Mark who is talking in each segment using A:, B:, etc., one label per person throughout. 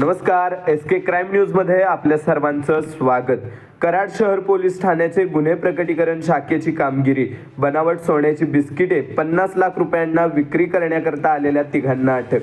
A: नमस्कार एस के क्राईम न्यूजमध्ये आपल्या सर्वांचं स्वागत. कराड शहर पोलीस ठाण्याचे गुन्हे प्रकटीकरण शाखेची कामगिरी. बनावट सोन्याची बिस्किटे पन्नास लाख रुपयांना विक्री करण्याकरता आलेल्या तिघांना अटक.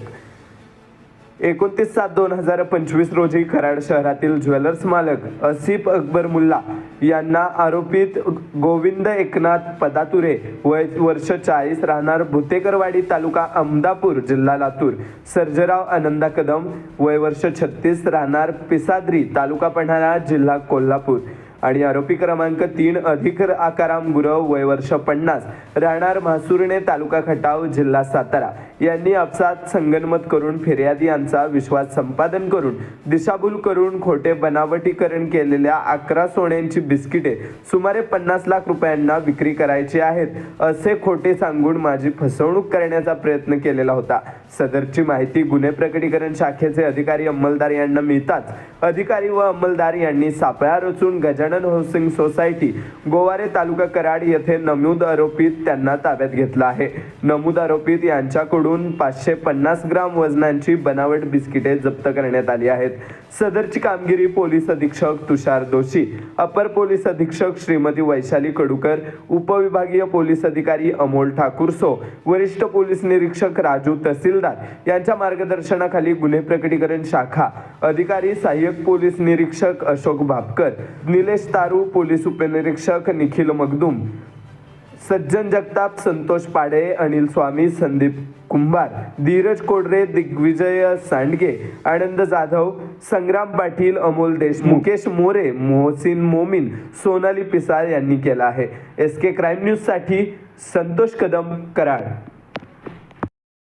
A: एकोणतीस सात दोन हजार पंचवीस रोजी कराड शहरातील ज्वेलर्स मालक असिफ अकबर मुल्ला यांना आरोपित गोविंद एकनाथ पदातुरे वय वर्ष चाळीस राहणार भुतेकरवाडी तालुका अमदापूर जिल्हा लातूर. सर्जराव आनंदा कदम वय वर्ष छत्तीस राहणार पिसाद्री तालुका पन्हाळा जिल्हा कोल्हापूर. आणि आरोपी क्रमांक तीन अधिकर आकाराम गुरव वय वर्ष पन्नास राहणार म्हासुर्णे तालुका खटाव जिल्हा सातारा. यांनी आपसात संगनमत करून फिर्यादी यांचा विश्वास संपादन करून दिशाभूल करून खोटे बनावटीकरण केलेल्या अकरा सोन्यांची बिस्किटे सुमारे पन्नास लाख रुपयांना विक्री करायची आहेत असे खोटे सांगून माझी फसवणूक करण्याचा प्रयत्न केलेला होता. सदरची माहिती गुन्हे प्रकटीकरण शाखेचे अधिकारी अंमलदार यांना मिळताच अधिकारी व अंमलदार यांनी सापळा रचून गजानन हाऊसिंग सोसायटी गोवारे तालुका कराड येथे नमूद आरोपीत त्यांना ताब्यात घेतला आहे. नमूद आरोपीत यांच्याकडून पाचशे पन्नास ग्राम वजनांची बनावट बिस्किटे जप्त करण्यात आली आहेत. सदरची कामगिरी पोलीस अधीक्षक तुषार दोशी अपर पोलीस अधीक्षक श्रीमती वैशाली कडूकर उपविभागीय पोलीस अधिकारी अमोल ठाकूरसो वरिष्ठ पोलीस निरीक्षक राजू तहसीलदार यांच्या मार्गदर्शनाखाली गुन्हे प्रकटीकरण शाखा अधिकारी सहाय्यक पोलीस निरीक्षक अशोक भापकर निलेश तारू पोलीस उपनिरीक्षक निखिल मगदुम सज्जन जगताप संतोष पाडे अनिल स्वामी संदीप कुंभार धीरज कोडरे दिग्विजय सांडगे आनंद जाधव संग्राम पाटील अमोल देश मुकेश मोरे मोहसिन मोमीन सोनाली पिसाळ यांनी केला आहे. एस के क्राईम न्यूजसाठी संतोष कदम कराड.